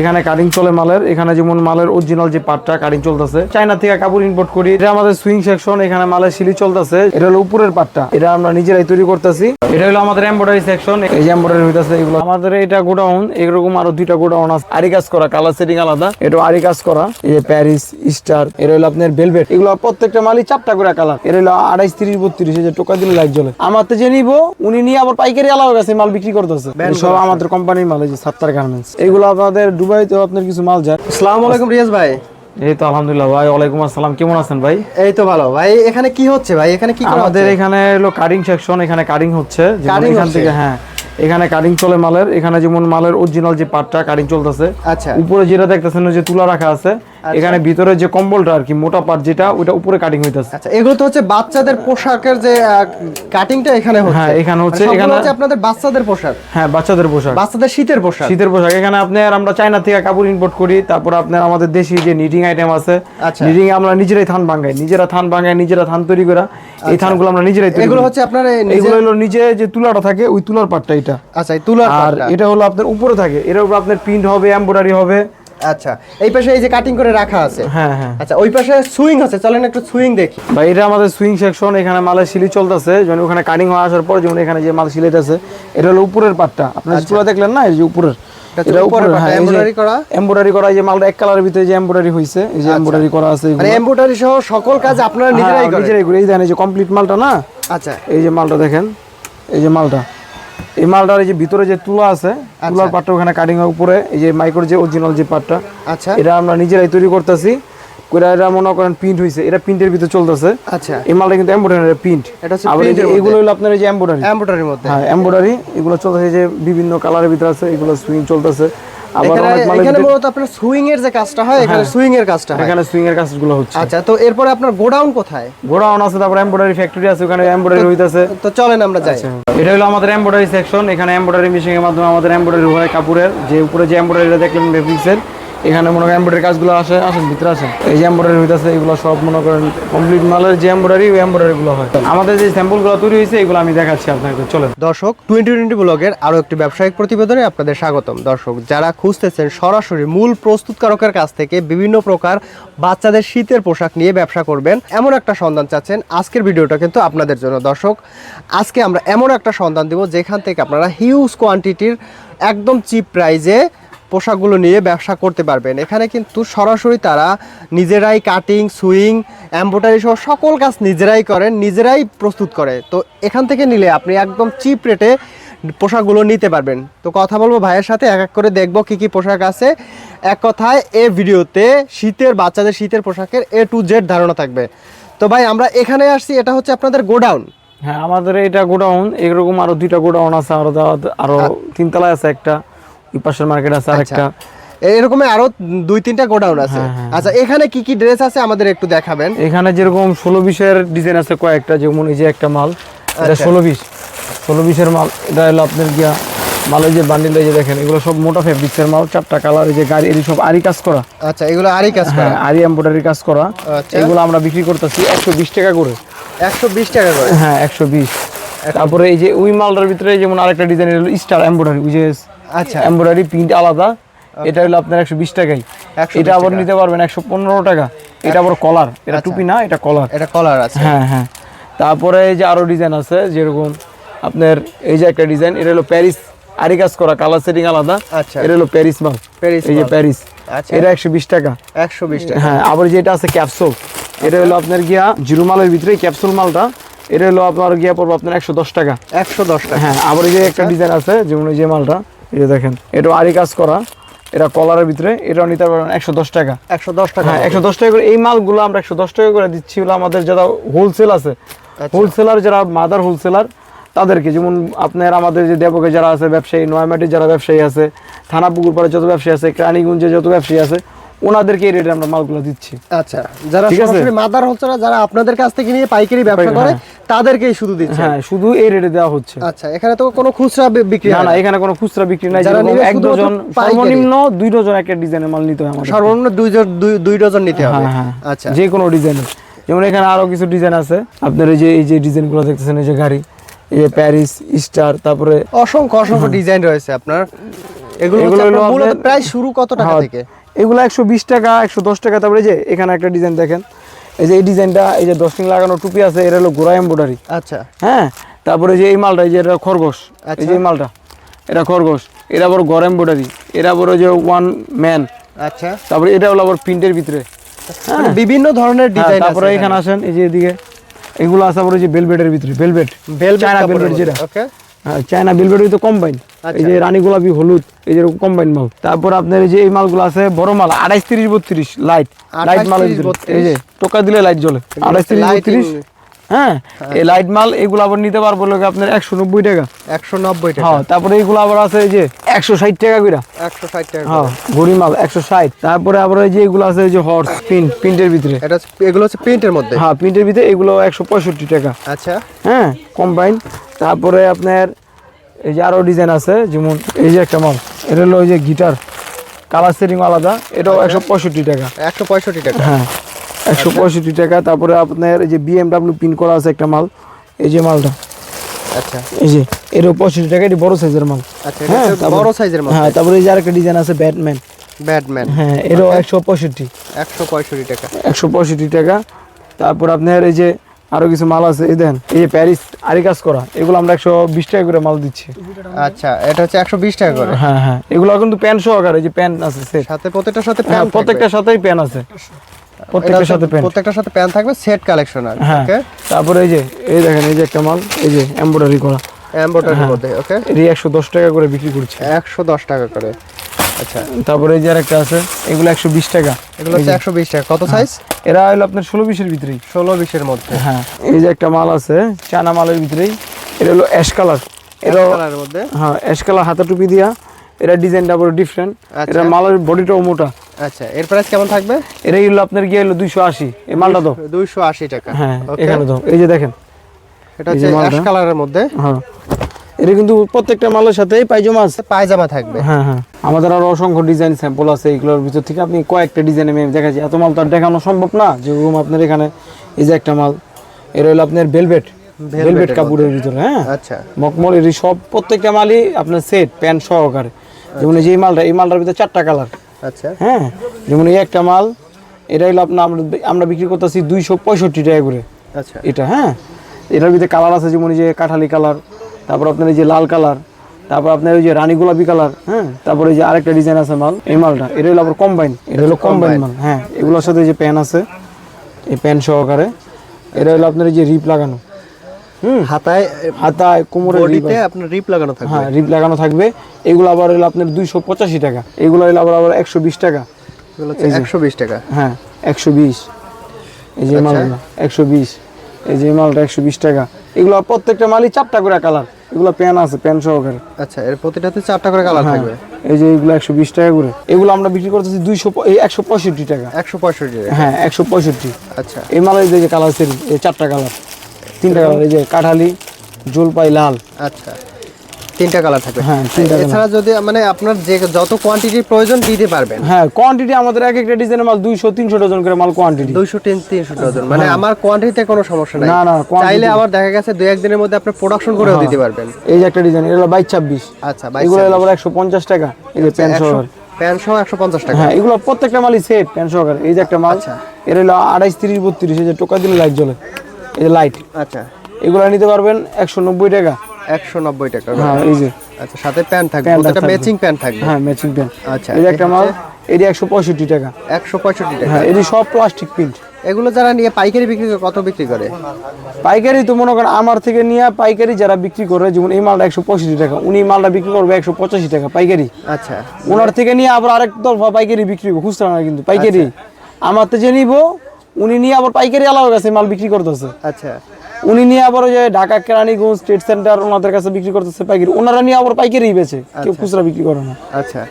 এখানে কাটিং চলে মালের এখানে যেমন মালের অরিজিনাল যে পার্টটা কাটিং চলতেছে। চায়না থেকে কাপড় ইম্পোর্ট করি। এটা আমাদের সুইং সেকশন এখানে মালের সিলি চলতেছে। এটা হলো উপরের পার্টটা এটা আমরা নিজেরাই তৈরি করতেছি। এটা হলো আমাদের এমব্রয়ডারি সেকশন এই যে এমব্রয়ডারি হইতাছে এগুলো আমাদের এটা গোডাউন। এরকম আরও দুইটা গোডাউন আছে। আরি কাজ করা কালার সেটিং আলাদা। এটা আরি কাজ করা। এই যে প্যারিস স্টার এটা হলো আপনার ভেলভেট এগুলো প্রত্যেকটা মালই চারটা করে কালার এটা হলো আড়াইশ তিরিশ বত্রিশ যে টোকা দিলে লাইট জ্বলে। আমার তো যে নিবো উনি নিয়ে আবার পাইকারি আলাদা কাছে মাল বিক্রি করতেছে। সব আমাদের কোম্পানির মাল এই যে সাত্তার গার্মেন্টস এগুলো আপনাদের দুবাইতেও আপনার কিছু মাল যায়। আসসালামু আলাইকুম রিয়াজ ভাই। এই তো আলহামদুলিল্লাহ ভাই ওয়ালাইকুম আসসালাম কেমন আছেন ভাই? এই তো ভালো। ভাই এখানে কি হচ্ছে ভাই? এখানে কি করা আমাদের এখানে হলো কাটিং সেকশন এখানে কাটিং হচ্ছে। যেমন এখান থেকে হ্যাঁ এখানে কাটিং চলে মালের এখানে যেমন মালের অরিজিনাল যে পাটটা কারিং চলতেছে আচ্ছা। উপরে যেটা দেখতেছেন যে তুলা রাখা আছে এখানে ভিতরে যে কম্বলটা আর কি মোটা পার্ট যেটা ওটা উপরে কাটিং হইতাছে। আচ্ছা এগুলো তো হচ্ছে বাচ্চাদের পোশাকের যে কাটিংটা এখানে হচ্ছে। হ্যাঁ, এখানে হচ্ছে, মানে এখানে- হচ্ছে আপনাদের বাচ্চাদের পোশাক। হ্যাঁ বাচ্চাদের পোশাক। বাচ্চাদের শীতের পোশাক। শীতের পোশাক। এখানে আপনার আমরা চায়না থেকে কাপড় ইম্পোর্ট করি তারপর আপনার আমাদের দেশি যে নিটিং আইটেম আছে আচ্ছা। নিটিং আমরা নিজেরাই থান ভাঙাই নিজেরা থান ভাঙাই নিজেরা থান তৈরি করা এই থানগুলো আমরা নিজেরাই তৈরি এগুলো হচ্ছে আপনার নিজে- এগুলো হলো নিচে যে তুলাটা থাকে ওই তুলার পাটটা এটা। আচ্ছা এই তুলার আর এটা হলো আপনার উপরে থাকে। এর উপর আপনার প্রিন্ট হবে এমব্রয়ডারি হবে আচ্ছা এই পাশে এই যে কাটিং করে রাখা আছে। হ্যাঁ হ্যাঁ। আচ্ছা ওই পাশে সুইং আছে চলেন একটু সুইং দেখি। বা এটা আমাদের সুইং সেকশন এখানে মালের চলতেছে। যেমন ওখানে কাটিং হয়ে আসার পর যেমন এখানে যে মাল সিলাইতেছে এটা হলো উপরের পাটটা। আপনার তুলা দেখলেন না এই যে উপরের? এটা হচ্ছে উপরের পাটটা, embroidery করা? এমব্রয়ডারি করা এই যে মালটা এক কালারের ভিতরে যে এমব্রয়ডারি হইছে এই যে এমব্রয়ডারি করা আছে মানে এমব্রয়ডারি সহ সকল কাজ আপনারা নিজেরাই করেন। হ্যাঁ, নিজেরাই করি। এই দেখেন এই যে কমপ্লিট মালটা না? আচ্ছা। এই যে মালটা দেখেন এই যে মালটা। এই মালটার এই যে ভিতরে যে তুলা আছে তুলার পাটটা ওখানে কাটিং এর উপরে এই যে মাইক্রো যে অরিজিনাল যে পাটটা আচ্ছা। এটা আমরা নিজেরাই তৈরি করতেছি। কইরা এটা মনে করেন প্রিন্ট হইছে এটা প্রিন্টের ভিতরে চলতেছে। আচ্ছা। এই মালটা কিন্তু এমব্রয়ডারি প্রিন্ট এটা হচ্ছে আবার এগুলো হলো আপনার এই যে এমব্রয়ডারি এমব্রয়ডারির মধ্যে। হ্যাঁ এমব্রয়ডারি এগুলো চলতেছে যে বিভিন্ন কালারের ভিতরে আছে এগুলো সুইং চলতেছে। এখানে মূলত আপনার সুইং এর যে কাজটা হয় এখানে সুইং এর কাজটা হয়। এখানে সুইং এর কাজগুলো হচ্ছে। আচ্ছা তো এরপরে আপনার গোডাউন কোথায়? গোডাউন আছে তারপর এমব্রয়ডারি ফ্যাক্টরি আছে ওখানে এমব্রয়ডারি হইতাছে। তো চলেন আমরা যাই। এটা হলো আমাদের এমব্রয়ডারি সেকশন এখানে এমব্রয়ডারি মেশিনের মাধ্যমে আমাদের এমব্রয়ডারি হয় কাপড়ের। যে উপরে যে এমব্রয়ডারিটা দেখলেন ফেব্রিক্সের এখানে মনে করেন এমব্রয়ডারি কাজগুলো আসে, আসেন, ভিতরে আসেন। এই যে এমব্রয়ডারি হইতাছে, এগুলো সব মনে করেন কমপ্লিট মালের যে এমব্রয়ডারি ওই এমব্রয়ডারিগুলো হয়। আমাদের যে স্যাম্পলগুলো তৈরি হয়েছে এগুলো আমি দেখাচ্ছি আপনাকে, চলেন। দর্শক টোয়েন্টি টোয়েন্টি ব্লগের আরও একটি ব্যবসায়িক প্রতিবেদনে আপনাদের স্বাগতম। দর্শক, যারা খুঁজতেছেন সরাসরি মূল প্রস্তুতকারকের কাছ থেকে বিভিন্ন প্রকার বাচ্চাদের শীতের পোশাক নিয়ে ব্যবসা করবেন, এমন একটা সন্ধান চাচ্ছেন আজকের ভিডিওটা কিন্তু আপনাদের জন্য। দর্শক, আজকে আমরা এমন একটা সন্ধান দেব যেখান থেকে আপনারা হিউজ কোয়ান্টিটির একদম চিপ প্রাইজে পোশাকগুলো নিয়ে ব্যবসা করতে পারবেন। এখানে কিন্তু সরাসরি তারা নিজেরাই কাটিং সুইং এম্ব্রয়ডারি সহ সকল কাজ নিজেরাই করেন নিজেরাই প্রস্তুত করে। তো এখান থেকে নিলে আপনি একদম চিপ রেটে পোশাকগুলো নিতে পারবেন। তো কথা বলব ভাইয়ের সাথে এক এক করে দেখব কি কি পোশাক আছে। এক কথায় এ ভিডিওতে শীতের বাচ্চাদের শীতের পোশাকের এ টু জেড ধারণা থাকবে। তো ভাই আমরা এখানে আসছি এটা হচ্ছে আপনাদের গোডাউন। হ্যাঁ আমাদের এটা গোডাউন এরকম আরও দুইটা গোডাউন আছে আরও আরও তিনতলায় আছে একটা। পাশের মার্কেট আছে আরেকটা। এরকম আরও দুই তিনটা গোডাউন আছে। আচ্ছা এখানে কি কি ড্রেস আছে আমাদের একটু দেখাবেন? এখানে যেরকম ষোলো বিশের ডিজাইন আছে কয়েকটা যেমন এই যে একটা মাল এটা আচ্ছা। ষোলো বিশ। ষোলো বিশের মাল এটা হলো আপনার গিয়া মালের যে বান্ডিল এই যে দেখেন এগুলো সব মোটা ফেব্রিক্সের মাল চারটা কালার এই যে গাড়ি এই সব আরি কাজ করা। আচ্ছা এগুলো আরই কাজ করা। হ্যাঁ আরি এম্ব্রয়ডারি কাজ করা। আচ্ছা। এগুলো আমরা বিক্রি করতেছি একশো বিশ টাকা করে। একশো বিশ টাকা করে? হ্যাঁ একশো বিশ। তারপরে এই যে ওই মালটার ভিতরে যেমন আরেকটা ডিজাইন হলো স্টার এম্ব্রয়ডারি ওই যে আচ্ছা। এম্ব্রয়ডারি প্রিন্ট আলাদা। এটা হলো আপনার একশো বিশ টাকাই এটা আবার নিতে পারবেন একশো পনেরো টাকা। এটা আবার কলার এটা টুপি না এটা কলার এটা কলার আছে। হ্যাঁ হ্যাঁ। তারপরে এই যে আরও ডিজাইন আছে যেরকম আপনার এই যে একটা ডিজাইন এটা হলো প্যারিস আরি কাজ করা কালার সেটিং আলাদা। আচ্ছা। এটা হলো প্যারিস মাল। প্যারিস এই যে প্যারিস আচ্ছা। এটা একশো বিশ টাকা। একশো বিশ টাকা। হ্যাঁ আবার যেটা আছে ক্যাপসুল এটা হলো আপনার গিয়া জিরো মালের ভিতরে ক্যাপসুল মালটা। এটা হলো আপনার গিয়া পড়বে আপনার একশো দশ টাকা। একশো দশ টাকা। হ্যাঁ আবার যে একটা ডিজাইন আছে যেমন এই যে মালটা। এই যে দেখেন এটা আরি কাজ করা এটা কলারের ভিতরে এটাও নিতে পারবেন একশো দশ টাকা। একশো দশ টাকা হ্যাঁ একশো দশ টাকা করে এই মালগুলো আমরা একশো দশ টাকা করে দিচ্ছি হলো আমাদের যারা হোলসেল আছে। হোলসেলার যারা মাদার হোলসেলার তাদেরকে যেমন আপনার আমাদের যে দেবকে যারা আছে ব্যবসায়ী নয়ামাটির যারা ব্যবসায়ী আছে থানা পুকুর পাড়ে যত ব্যবসায়ী আছে ক্রানীগঞ্জে যত ব্যবসায়ী আছে ওনাদেরকে এই রেটে আমরা মালগুলো দিচ্ছি। আচ্ছা যারা ঠিক আছে? মাদার না যারা আপনাদের কাছ থেকে নিয়ে পাইকারি ব্যবসা করে তাদেরকেই শুধু দিচ্ছে। হ্যাঁ শুধু এই রেটে দেওয়া হচ্ছে। আচ্ছা এখানে তো কোনো খুচরা বিক্রি না না এখানে কোনো খুচরা বিক্রি নাই যারা যেরকম নিবে এক ডজন সর্বনিম্ন দুই ডজন একটা ডিজাইনের মাল নিতে হয় আমাদের। সর্বনিম্ন দুই দুই- ডজন নিতে হবে। হ্যাঁ হ্যাঁ। আচ্ছা। যে কোনো ডিজাইনের। যেমন এখানে আরও কিছু ডিজাইন আছে। আপনার এই যে এই যে ডিজাইনগুলো দেখতেছেন এই যে গাড়ি এই যে প্যারিস স্টার তারপরে অসংখ্য অসংখ্য ডিজাইন রয়েছে আপনার। এগুলো মূলত প্রায় শুরু কত টাকা হ্যাঁ, থেকে? এগুলো একশো বিশ টাকা একশো দশ টাকা তারপরে যে এখানে একটা ডিজাইন দেখেন। এই যে এই ডিজাইনটা এই যে দশ টিং লাগানো টুপি আছে এটা হলো গোড়া এম্বোডারি আচ্ছা। হ্যাঁ? তারপরে যে এই মালটা এই যে এটা খরগোশ। এই আচ্ছা। যে এই মালটা এটা খরগোশ। এটা আবার গড় এম্বোডারি এটা আবার যে ওয়ান ম্যান আচ্ছা। তারপরে এটা হলো আবার প্রিন্টের ভিতরে। মানে বিভিন্ন ধরনের হ্যাঁ, ডিজাইন তারপরে এখানে। আসেন এই যে এদিকে। এগুলো আছে আবার যে বেলভেটের ভিতরে বেলভেট চায়না বেলভেট যেটা। ওকে হ্যাঁ চায়না বেলভেট তো কম্বাইন এই যে রানী গোলাপি হলুদ এই যে কম্বাইন মাল। তারপর আপনার এই যে এই মালগুলো আছে বড় মাল আড়াইশ তিরিশ বত্রিশ লাইট লাইট 28, মালের 30, ভিতরে 32 এই যে টোকা দিলে লাইট জ্বলে। আড়াইশ তিরিশ বত্রিশ? হ্যাঁ এই লাইট মাল এগুলো আবার নিতে পারব লোক আপনার একশো নব্বই টাকা। একশো নব্বই টাকা। হ্যাঁ তারপরে এগুলো আবার আছে এই যে একশো ষাট টাকা করে। একশো ষাট টাকা হ্যাঁ। ঘড়ি মাল একশো ষাট। তারপরে আবার এই যে এগুলো আছে এই যে হর্স প্রিন্ট প্রিন্টের ভিতরে। এটা এগুলো হচ্ছে প্রিন্টের মধ্যে? হ্যাঁ প্রিন্টের ভিতরে এগুলো একশো পঁয়ষট্টি টাকা। আচ্ছা। হ্যাঁ কম্বাইন তারপরে আপনার এই যে আরও ডিজাইন আছে যেমন এই যে একটা মাল এটা হলো ওই যে গিটার কালার সেটিং আলাদা এটাও একশো পঁয়ষট্টি টাকা। একশো পঁয়ষট্টি টাকা। হ্যাঁ একশো পঁয়ষট্টি টাকা তারপরে আপনার এই যে বিএমডাব্লিউ পিন করা আছে একটা মাল এই যে মালটা। আচ্ছা। এই যে এটাও পঁয়ষট্টি টাকা এটি বড় সাইজের মাল। আচ্ছা হ্যাঁ, বড় সাইজের মধ্যে হ্যাঁ তারপরে এই যে আরেকটা ডিজাইন আছে ব্যাটম্যান ব্যাটম্যান হ্যাঁ এটাও একশো পঁয়ষট্টি। একশো পঁয়ষট্টি টাকা। একশো পঁয়ষট্টি টাকা তারপর আপনার এই যে আরও কিছু মাল আছে এই দেন এই যে প্যারিস আরি কাজ করা এগুলো আমরা একশো বিশ টাকা করে মাল দিচ্ছি। আচ্ছা এটা হচ্ছে একশো বিশ টাকা করে? হ্যাঁ হ্যাঁ এগুলো কিন্তু প্যান্ট সহকারে যে প্যান্ট আছে সাথে প্রত্যেকটার সাথে প্যান্ট প্রত্যেকটার সাথেই প্যান আছে। প্রত্যেকটার সাথে প্যান্ট প্রত্যেকটার সাথে প্যান্ট থাকবে সেট কালেকশন আর ওকে তারপরে এই যে এই দেখেন এই যে একটা মাল এই যে এমব্রয়ডারি করা। এমব্রয়ডারির মধ্যে ওকে এটি একশো দশ টাকা করে বিক্রি করছে। একশো দশ টাকা করে। আচ্ছা। তারপরে এই যে আরেকটা আছে এগুলো একশো বিশ টাকা। এগুলো হচ্ছে একশো বিশ টাকা। কত সাইজ এরা হলো আপনার ষোলো বিশের ভিতরেই। ষোলো বিশের মধ্যে। হ্যাঁ। এই যে একটা মাল আছে চানা মালের ভিতরেই। এটা হলো অ্যাশ কালার এটা কালারের মধ্যে? হ্যাঁ অ্যাশ কালার হাতা টুপি দিয়া। এটা ডিজাইনটা আবার ডিফারেন্ট। এটা মালের বডিটাও মোটা। আচ্ছা এর প্রাইস কেমন থাকবে? এটা হলো আপনার গিয়ে হলো দুইশো আশি। এই মালটা তো দুইশো আশি টাকা। হ্যাঁ এখানে তো এই যে দেখেন। এটা হচ্ছে। অ্যাশ কালারের মধ্যে। হ্যাঁ। এটা কিন্তু প্রত্যেকটা মালের সাথেই পায়জামা আছে। পায়জামা থাকবে। হ্যাঁ হ্যাঁ। আমাদের আরও অসংখ্য ডিজাইন স্যাম্পল আছে এগুলোর ভিতর থেকে। আপনি কয়েকটা ডিজাইন আমি দেখাচ্ছি। এত মাল তো আর দেখানো সম্ভব না। যেরকম আপনার এখানে এই যে একটা মাল এটা হলো আপনার ভেলভেট ভেলভেট কাপড়ের ভিতরে হ্যাঁ? আচ্ছা। মকমল এর সব প্রত্যেকটা মালই আপনার সেট প্যান্ট সহকারে। যেমন এই যে মালটা এই মালটার ভিতরে চারটা কালার আচ্ছা। হ্যাঁ? যেমন এই একটা মাল এটা হলো আপনার আমরা আমরা বিক্রি করতেছি দুইশো পঁয়ষট্টি টাকা করে। আচ্ছা। এটা হ্যাঁ? এটার ভিতরে কালার আছে যেমন এই যে কাঠালি কালার তারপর আপনার এই যে লাল কালার তারপর আপনার ওই যে রানী গোলাপি কালার হ্যাঁ? তারপরে এই যে আরেকটা ডিজাইন আছে মাল এই মালটা এটা হলো আবার কম্বাইন এটা হলো কম্বাইন মাল হ্যাঁ এগুলোর সাথে যে প্যান আছে এই প্যান সহকারে এটা হলো আপনার এই যে রিপ লাগানো হুম? হাতায় হাতায় কোমরে বডিতে আপনার রিপ লাগানো থাকবে। হ্যাঁ রিপ লাগানো থাকবে। এগুলো আবার হলো আপনার দুইশো পঁচাশি টাকা এগুলো হলো আবার আবার একশো বিশ টাকা। একশো বিশ টাকা। হ্যাঁ একশো বিশ। এই যে আচ্ছা। মালগুলো একশো বিশ। এই যে মালটা একশো বিশ টাকা। এগুলো প্রত্যেকটা মালই চারটা করে কালার। এগুলো প্যান আছে প্যান সহকারে। আচ্ছা এর প্রতিটাতে চারটা করে কালার থাকবে? এই যে এগুলো একশো বিশ টাকা করে। এগুলো আমরা বিক্রি করতেছি দুইশো এই একশো পঁয়ষট্টি টাকা। একশো পঁয়ষট্টি হ্যাঁ একশো পঁয়ষট্টি। আচ্ছা। এই মালের এই যে কালার আছে এই চারটা কালার তিনটা কালার এই যে কাঠালি জলপাই লাল। আচ্ছা। তিনটা কালার থাকবে। হ্যাঁ, এছাড়া যদি মানে আপনার যে যত কোয়ান্টিটির প্রয়োজন দিতে পারবেন। হ্যাঁ কোয়ান্টিটি আমাদের এক একটা ডিজাইনের মাল দুইশো তিনশো ডজন করে মাল কোয়ান্টিটি দুইশো তিন তিনশো ডজন মানে আমার কোয়ান্টিটিতে কোনো সমস্যা নাই। হ্যাঁ। না, না, হ্যাঁ। চাইলে আবার দেখা গেছে দুই একদিনের মধ্যে আপনি প্রোডাকশন করেও দিতে পারবেন। এই যে একটা ডিজাইন এটা হলো বাইশ ছাব্বিশ। আচ্ছা এগুলো হলো আবার একশো পঞ্চাশ টাকা। এই যে প্যান সহকারে প্যান্ট সহ একশো পঞ্চাশ টাকা। হ্যাঁ এগুলো প্রত্যেকটা মালই সেট প্যান সহকারে। এই যে একটা মাল আচ্ছা। এর হলো আড়াইশ তিরিশ বত্রিশ। এই যে টোকা দিলে লাইট জ্বলে। এই যে লাইট আচ্ছা। এগুলো নিতে পারবেন একশো নব্বই টাকা। একশো নব্বই টাকা হ্যাঁ এই যে। আচ্ছা সাথে প্যান্ট থাকবে থাকবে। ম্যাচিং প্যান্ট থাকবে? হ্যাঁ ম্যাচিং প্যান আচ্ছা এই একটা মাল এটি একশো পঁয়ষট্টি টাকা। একশো পঁয়ষট্টি টাকা। হ্যাঁ এটি সব প্লাস্টিক প্রিন্ট এগুলো যারা নিয়ে পাইকারি বিক্রি করে কত বিক্রি করে? পাইকারি তো মনে করেন আমার থেকে নিয়ে পাইকারি যারা বিক্রি করে যেমন এই মালটা একশো পঁয়ষট্টি টাকা উনি মালটা বিক্রি করবে একশো পঁচাশি টাকা পাইকারি। আচ্ছা। ওনার থেকে নিয়ে আবার আরেক দফা পাইকারি বিক্রি করব খুচরা না কিন্তু পাইকারি। আমার তো যে নিব উনি নিয়ে আবার পাইকারি আলাদা কাছে মাল বিক্রি করতেছে। আচ্ছা। উনি নিয়ে আবার ওই যে ঢাকা কেরানীগঞ্জ স্টেট সেন্টার ওনাদের কাছে বিক্রি করতেছে পাইকারি। ওনারা নিয়ে আবার পাইকারি বেচে কেউ খুচরা বিক্রি করে না। আচ্ছা।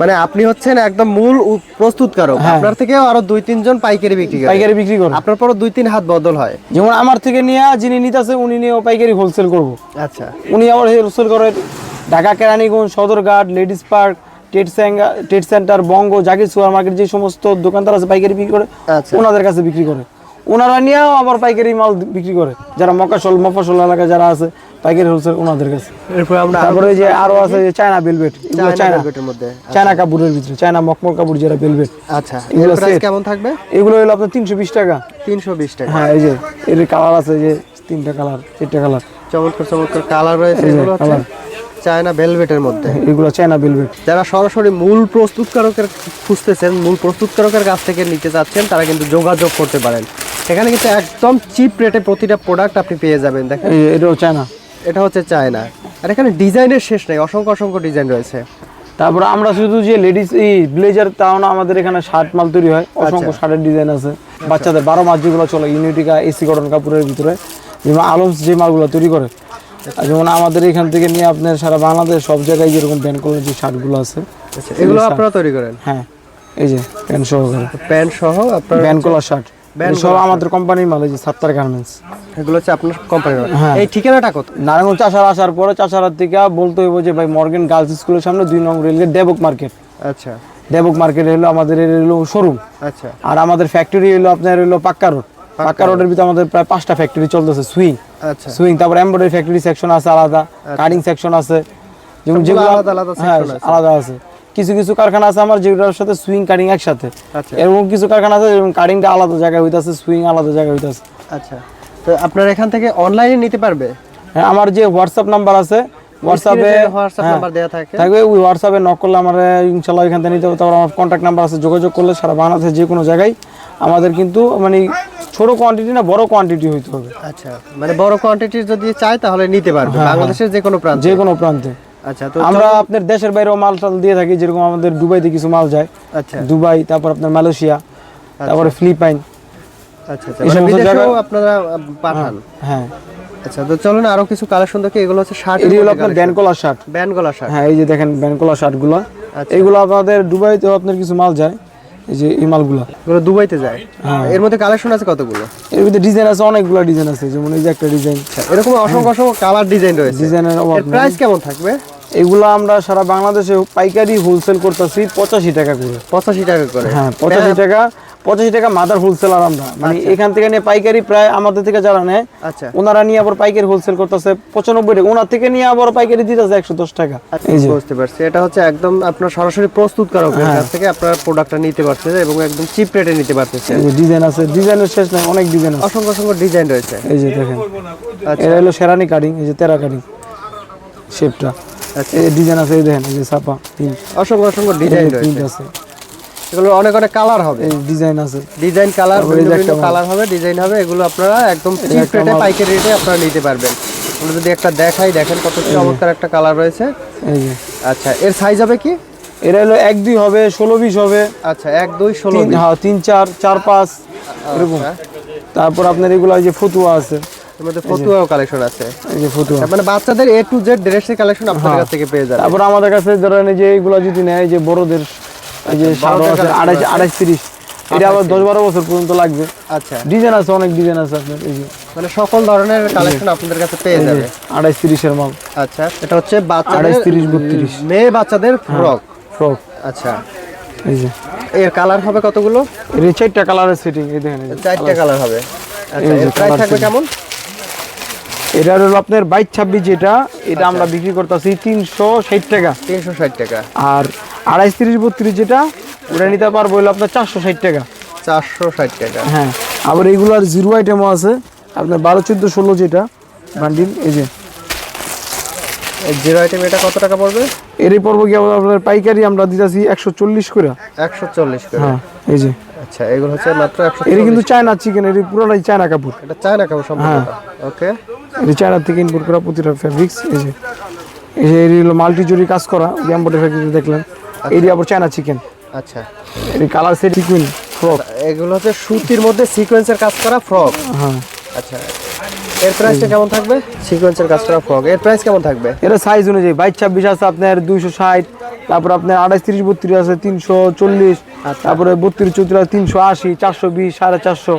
মানে আপনি হচ্ছেন একদম মূল প্রস্তুতকারক। আপনার থেকেও আরও দুই তিনজন পাইকারি বিক্রি করে। পাইকারি বিক্রি করে। আপনার পরও দুই তিন হাত বদল হয়। যেমন আমার থেকে নিয়ে যিনি নিতেছে উনি নিয়েও পাইকারি হোলসেল করব। আচ্ছা। উনি আবার হোলসেল করে ঢাকা কেরানীগঞ্জ সদরঘাট লেডিস পার্ক টেট স্যাঙ্গা টেট সেন্টার বঙ্গ জাকির সুপার মার্কেট যে সমস্ত দোকানদার আছে পাইকারি বিক্রি করে আচ্ছা। ওনাদের কাছে বিক্রি করে। ওনারা নিয়েও আবার পাইকারি মাল বিক্রি করে। যারা মকাশল মফাসল এলাকায় যারা আছে পাইকারি হোলসেল ওনাদের কাছে। তারপরে যে আরও আছে যে চায়না বেলভেট চায়না মধ্যে চায়না কাপড়ের ভিতরে চায়না মকমল কাপড় যারা বেলভেট আচ্ছা এগুলো প্রাইস কেমন থাকবে? এগুলো হলো আপনার তিনশো বিশ টাকা। তিনশো বিশ টাকা। হ্যাঁ এই যে এর কালার আছে যে তিনটা কালার চারটা কালার চমৎকার চমৎকার কালার রয়েছে এগুলো হচ্ছে চায়না ভেলভেটের মধ্যে। এগুলো চায়না বেলভেট যারা সরাসরি মূল প্রস্তুতকারকের খুঁজতেছেন মূল প্রস্তুতকারকের কাছ থেকে নিতে চাচ্ছেন তারা কিন্তু যোগাযোগ করতে পারেন। এখানে কিন্তু একদম চিপ রেটে প্রতিটা প্রোডাক্ট আপনি পেয়ে যাবেন দেখেন। এটাও চায়না। এটা হচ্ছে চায়না। আর এখানে ডিজাইনের শেষ নেই অসংখ্য অসংখ্য ডিজাইন রয়েছে। তারপর আমরা শুধু যে লেডিস এই ব্লেজার তাও না আমাদের এখানে শার্ট মাল তৈরি হয়। অসংখ্য শার্টের ডিজাইন আছে। বাচ্চাদের বারো মাস যেগুলো চলে ইউনিটিকা এসি কটন কাপড়ের ভিতরে। যেমন যে মালগুলো তৈরি করে যেমন আমাদের এখান থেকে নিয়ে আপনার সারা বাংলাদেশ সব জায়গায় যেরকম ব্যান্ড কলার যে শার্টগুলো আছে। আচ্ছা, এগুলো আপনারা তৈরি করেন? হ্যাঁ এই যে প্যান্ট সহকারে। প্যান্ট সহ আপনার ব্যান্ড কলার শার্ট। সব আমাদের কোম্পানির মাল এই যে সাত্তার গার্মেন্টস এগুলো হচ্ছে আপনার কোম্পানির হ্যাঁ। এই ঠিকানাটা কত? নারায়ণগঞ্জ চাষার আসার পরে চাষারার থেকে বলতে হইব যে ভাই মর্গেন গার্লস স্কুলের সামনে দুই নং রেলগেট দেবক মার্কেট আচ্ছা। দেবক মার্কেট হলো আমাদের এর হলো শোরুম আচ্ছা। আর আমাদের ফ্যাক্টরি হলো আপনার হলো পাক্কা রোড পাক্কা রোডের ভিতরে আমাদের প্রায় পাঁচটা ফ্যাক্টরি চলতেছে সুইং আচ্ছা। সুইং তারপর এমব্রয়ডারি ফ্যাক্টরি সেকশন আছে আলাদা কাটিং সেকশন আছে। যেমন যেগুলো আলাদা আলাদা হ্যাঁ section আছে। আলাদা আছে। কিছু কিছু কারখানা আছে আমার যেগুলোর সাথে সুইং কাটিং একসাথে। আচ্ছা। এরকম কিছু কারখানা আছে যেমন কাটিংটা আলাদা জায়গায় হইতাছে সুইং আলাদা জায়গায় হইতাছে। আচ্ছা। তো আপনার এখান থেকে অনলাইনে নিতে পারবে? হ্যাঁ আমার যে হোয়াটসঅ্যাপ নাম্বার আছে হোয়াটসঅ্যাপে হোয়াটসঅ্যাপ নাম্বার দেওয়া থাকে। থাকবে ওই হোয়াটসঅ্যাপে নক করলে আমার ইনশাল্লাহ এখান থেকে নিতে হবে। তারপর আমার কন্ট্যাক্ট নাম্বার আছে যোগাযোগ করলে সারা বাংলাদেশের যে কোনো জায়গায়। আমাদের কিন্তু মানে ছোট কোয়ান্টিটি না বড় কোয়ান্টিটি হইতে হবে। আচ্ছা মানে বড় কোয়ান্টিটির যদি চাই তাহলে নিতে পারবে বাংলাদেশের যে কোনো প্রান্তে? যে কোনো প্রান্তে। আচ্ছা তো আমরা আপনার দেশের বাইরেও মাল টাল দিয়ে থাকি যেরকম আমাদের দুবাইতে কিছু মাল যায়। আচ্ছা। দুবাই তারপর আপনার মালয়েশিয়া তারপরে ফিলিপাইন। আচ্ছা আচ্ছা মানে আপনারা পাঠান। হ্যাঁ আচ্ছা তো চলুন আরও কিছু কালেকশন দেখি এগুলো হচ্ছে শার্ট এটি হলো আপনার ব্যানকোলা শার্ট ব্যান্ড গলা শার্ট হ্যাঁ এই যে দেখেন ব্যানকোলা শার্টগুলো আচ্ছা। এইগুলো আপনাদের দুবাইতেও আপনার কিছু মাল যায়। এই যে এই মালগুলো। এগুলো দুবাইতে যায়? হ্যাঁ। এর মধ্যে কালেকশন আছে কতগুলো? এর মধ্যে ডিজাইন আছে অনেকগুলো ডিজাইন আছে যেমন এই যে একটা ডিজাইন এরকম অসংখ্য অসংখ্য কালার ডিজাইন রয়েছে। ডিজাইনের অভাব প্রাইস কেমন থাকবে? এগুলো আমরা সারা বাংলাদেশে পাইকারি হোলসেল করতেছি পঁচাশি টাকা করে। পঁচাশি টাকা করে। হ্যাঁ পঁচাশি টাকা। পঁচাশি টাকা মাদার হোলসেলার আমরা। মানে এখান থেকে নিয়ে পাইকারি প্রায় আমাদের থেকে যারা নেয় আচ্ছা। ওনারা নিয়ে আবার পাইকারি হোলসেল করতেছে পঁচানব্বই টাকা। ওনার থেকে নিয়ে আবার পাইকারি দিতেছে একশো দশ টাকা। বুঝতে পারছি। এটা হচ্ছে একদম আপনার সরাসরি প্রস্তুতকারকের কাছ থেকে আপনার প্রোডাক্টটা নিতে পারছেন এবং একদম চিপ রেটে নিতে যে ডিজাইন আছে। ডিজাইনের শেষ নাই অনেক ডিজাইন আছে। অসংখ্য অসংখ্য ডিজাইন রয়েছে। এই যে দেখেন। আচ্ছা। এটা হলো সেরানি কাটিং এই যে তেরা কাটিং শেপটা আচ্ছা। এই ডিজাইন আছে এই দেখেন এই যে ছাপা প্রিন্ট অসংখ্য অসংখ্য ডিজাইন রয়েছে। আছে। এগুলো অনেক অনেক কালার হবে। ডিজাইন আছে। Design colour. কালার হবে ডিজাইন হবে এগুলো আপনারা একদম চিপ রেটে পাইকারি রেটে আপনারা নিতে পারবেন। আমরা যদি একটা দেখাই দেখেন কত চমৎকার একটা কালার রয়েছে। আচ্ছা এর সাইজ হবে কি? এটা হলো এক দুই হবে ষোলো বিশ হবে। আচ্ছা এক দুই ষোলো হ্যাঁ তিন চার চার পাঁচ এরকম। আচ্ছা। তারপর আপনার এগুলো যে ফতুয়া আছে। এর মধ্যে ফতুয়াও কালেকশন আছে। এই যে ফতুয়া। মানে বাচ্চাদের এ টু জেড ড্রেসের কালেকশন আপনাদের কাছ থেকে পেয়ে যাবেন। তারপর আমাদের কাছে ধরেন এই যে এগুলো যদি নেয় যে বড়দের এই যে সাড়ে আছে আড়াইশ আড়াইশ তিরিশ। এটা আবার দশ বারো বছর পর্যন্ত লাগবে। আচ্ছা। ডিজাইন আছে অনেক ডিজাইন আছে আপনার এই যে। মানে সকল ধরনের কালেকশন আপনাদের কাছে পেয়ে যাবে। আড়াইশ তিরিশের মাল। আচ্ছা এটা হচ্ছে বাচ্চাদের আড়াইশ, তিরিশ, বত্রিশ। মেয়ে বাচ্চাদের ফ্রক ফ্রক আচ্ছা। এই যে। এর কালার হবে কতগুলো? এর চারটা কালারের সেটিং এই দেখেন এই কালার হবে। আচ্ছা প্রাইস থাকবে কেমন? এটা হলো আপনার বাইশ ছাব্বিশ যেটা এটা আমরা বিক্রি করতেছি তিনশো ষাট টাকা। তিনশো ষাট টাকা। আর আড়াইশ তিরিশ বত্রিশ যেটা ওটা নিতে পারব হলো আপনার চারশো ষাট টাকা। চারশো ষাট টাকা। হ্যাঁ আবার এইগুলোর জিরো আইটেমও আছে আপনার বারো চোদ্দ ষোলো যেটা বান্ডিল এই যে। জিরো আইটেম এটা কত টাকা পড়বে? এরই পর্ব কি আপনার পাইকারি আমরা দিতেছি একশো চল্লিশ করে। একশো চল্লিশ করে। হ্যাঁ এই যে। আচ্ছা এগুলো হচ্ছে মাত্র একশো এর কিন্তু চায়না চিকেন এর পুরোটাই চায়না কাপড়। এটা চায় না কেমন সম্পূর্ণ ওকে এর চায়না থেকে ইম্পোর্ট করা প্রতিটা ফ্যাব্রিক্স এই যে। এই যে এর হলো মাল্টি জরি কাজ করা গ্যাম্বোর্ডের ফ্যাক্টরি দেখলেন। এরই আবার চায়না চিকেন। আচ্ছা। এর কালার সেট চিকুইন ফ্রক এগুলো হচ্ছে সুতির মধ্যে সিকোয়েন্সের কাজ করা ফ্রক হ্যাঁ। আচ্ছা। এর প্রাইসটা কেমন থাকবে? সিকোয়েন্সের কাজ করা ফ্রক এর প্রাইস কেমন থাকবে? এটা সাইজ অনুযায়ী বাইশ ছাব্বিশ আছে আপনার দুইশো ষাট তারপর আপনার আড়াইশ তিরিশ বত্রিশ আছে তিনশো চল্লিশ তারপরে বত্রিশ চৌত্রিশ তিনশো আশি চারশো বিশ সাড়ে চারশো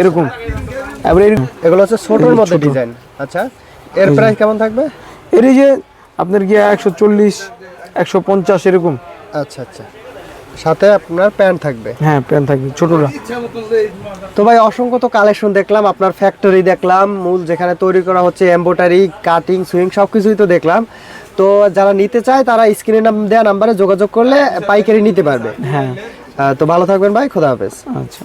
এরকম। এবার এর এগুলো হচ্ছে ছোটোর মধ্যে ডিজাইন আচ্ছা এর প্রাইস কেমন থাকবে? এর এই যে আপনার গিয়ে একশো চল্লিশ একশো পঞ্চাশ এরকম। আচ্ছা আচ্ছা। সাথে আপনার প্যান্ট থাকবে। হ্যাঁ প্যান্ট থাকবে ছোটরা। তো ভাই অসংখ্য তো কালেকশন দেখলাম আপনার ফ্যাক্টরি দেখলাম মূল যেখানে তৈরি করা হচ্ছে এমব্রয়ডারি কাটিং সুইং সবকিছুই তো দেখলাম। তো যারা নিতে চায় তারা স্ক্রিনে দেওয়া নাম্বারে যোগাযোগ করলে পাইকারি নিতে পারবে। হ্যাঁ। তো ভালো থাকবেন ভাই খোদা হাফেজ। আচ্ছা।